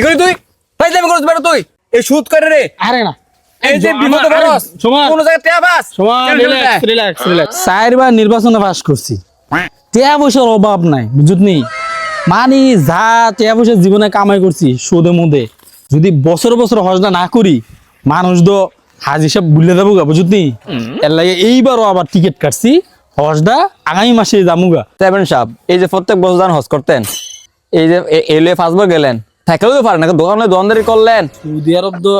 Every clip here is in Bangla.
কি করি তুই? ভাই আমি করছ বেটা তুই। এই সুদ করে রে। আরে না। এই যে সমান। কোন জায়গায় টিয়া পাস? সমান রিল্যাক্স রিল্যাক্স রিল্যাক্স চারবার নির্বাচনে পাস করছি। টিয়া পয়সার অভাব নাই বুঝুতনি মানি যা টিয়া পয়সা জীবনে কামাই করছি সুদে মুদে। যদি বছর বছর হজদা না করি মানুষ তো হাজ হিসাব বুঝলে দেবো গা বুঝুতনি এর লাগে এইবারও আবার টিকিট কাটছি হজদা আগামী মাসে যামুগা সেভেন সাহেব এই যে প্রত্যেক বছর যান হজ করতেন এই যে এলে পাঁচবার গেলেন। থাকলেও তো পারেন দোকানে দোকানদারি করলেন। সৌদি আরব তো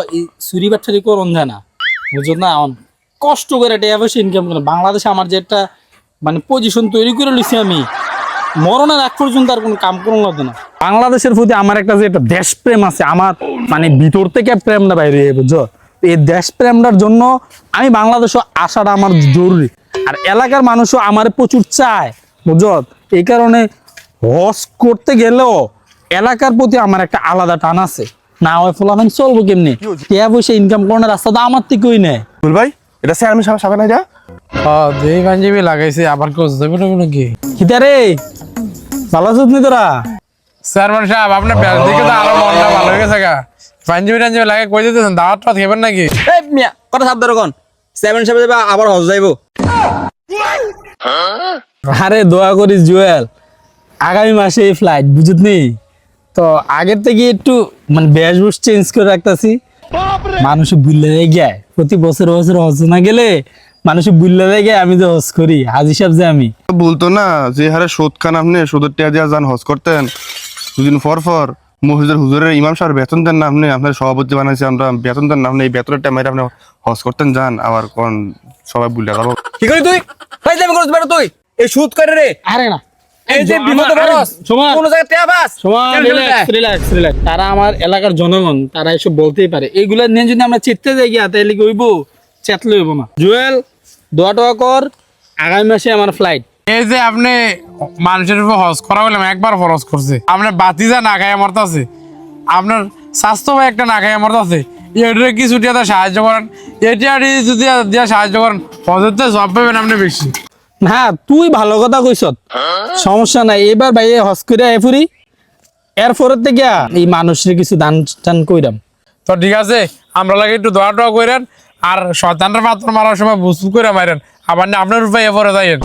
চুরি বাট্টারি করন যায় না। বুঝছ না কষ্ট করে পয়সা ইনকাম করে বাংলাদেশে আমার যে একটা মানে পজিশন তৈরি করে লিছি আমি মরণের আগ পর্যন্ত আর কোনো কাম করুন লাগতো না। বাংলাদেশের প্রতি আমার একটা যে একটা দেশপ্রেম আছে আমার মানে ভিতর থেকে প্রেমটা বাইরে বুঝছ? এই দেশপ্রেমটার জন্য আমি বাংলাদেশে আসাটা আমার জরুরি। আর এলাকার মানুষও আমার প্রচুর চায় বুঝছ? এই কারণে হজ করতে গেলেও এলাকার প্রতি আমার একটা আলাদা টান আছে। না হয় ফলাফান চলবো কেমনি? টিয়া পয়সা ইনকাম করার রাস্তা তো আমার থেকেই নেয়। ভাই এটা চেয়ারম্যান সাহেব সাহেব না দুই পাঞ্জাবি লাগাইছে আবার কোচ দেবে না নাকি কিতা ভালো আছিস নি তোরা? চেয়ারম্যান সাহেব আপনার ব্যাস দিকে তো আরও মনটা ভালো হয়ে গেছে গা। পাঞ্জাবি টাঞ্জাবি লাগে কই দিতেছেন দাওয়াত টাত খাবেন নাকি? এই মিয়া কথা সাব ধরো সেভেন সাহেব যাবে আবার হজ যাইবো। আরে দোয়া করিস জুয়েল। আগামী মাসে এই ফ্লাইট বুঝত নি তো আগের থেকে একটু মানে বেশভূষ চেঞ্জ করে রাখতেছি। মানুষ বুল্লে যায় প্রতি বছর বছর হজ না গেলে মানুষ বুল্লে যায় আমি যে হজ করি হাজ হিসাব যে আমি। বলতো না যে হারে সুদ খান আপনি সুদের টিয়া দিয়া যান হজ করতেন। দুদিন পর পর মসজিদের হুজুরের ইমাম সাহেব বেতন দেন না আপনি আপনার সভাপতি বানাইছে আমরা বেতন দেন না আপনি এই বেতনের টাইমে আপনি হজ করতেন যান। আবার কোন সবাই বুঝলে গেল। কি করি তুই? তুই? এই সুদ করে রে। আরে না। এই যে বিপদে পড়স কোন জায়গায় টিয়া পাস রিল্যাক্স রিল্যাক্স রিল্যাক্স তারা আমার এলাকার জনগণ তারা এসব বলতেই পারে। এইগুলা নিয়ে যদি আমরা চিত্তে যাই গিয়া তাহলে কি হইব? চেতলে হইব না। জুয়েল দোয়া টোয়া কর আগামী মাসে আমার ফ্লাইট এই যে আপনি মানুষের উপর হজ করা বললাম একবার ফরজ করছে। আপনার বাতিজা না খায় মরতাছে। আপনার স্বাস্থ্য ভাই একটা না খায় মরতাছে। এটারে কিছু সাহায্য করেন? এটা যদি সাহায্য করেন হজের তো জব পাবেন আপনি বেশি। না তুই ভালো কথা কইস সমস্যা নাই এবার ভাই হস করে আয় ফুরি। এরপরের থেকে এই মানুষের কিছু দান টান কইরাম। তো ঠিক আছে আমরা লাগে একটু দোয়া টোয়া করেন আর শয়তানের পাত্র মারার সময় বুঝবু করে মারেন। আবার না আপনার উপরে এরপরে যাইয়েন।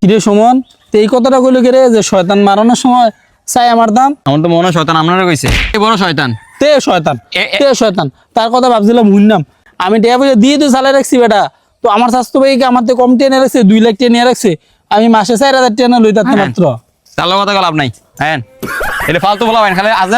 কিরে সুমন এই কথাটা কইলো কে রে যে শয়তান মারানোর সময় চাই আমার দাম? আমার তো মনে হয় শয়তান আপনারা কইছে। এই বড় শয়তান। তে শয়তান এ- এ- তে শয়তান। তার কথা ভাবছিলাম ভুললাম আমি টেয়া পয়সা দিয়ে তো চালাই রাখছি বেটা। তো আমার স্বাস্থ্য ভাইকে আমার থেকে কম টেনে রাখছে? দুই লাখ টেনে রাখছে? আমি মাসে চার হাজার টেনে লই তাতে মাত্র। তার কথা গেল নাই। হ্যাঁ। এটা ফালতু বলা হয় খালি আজ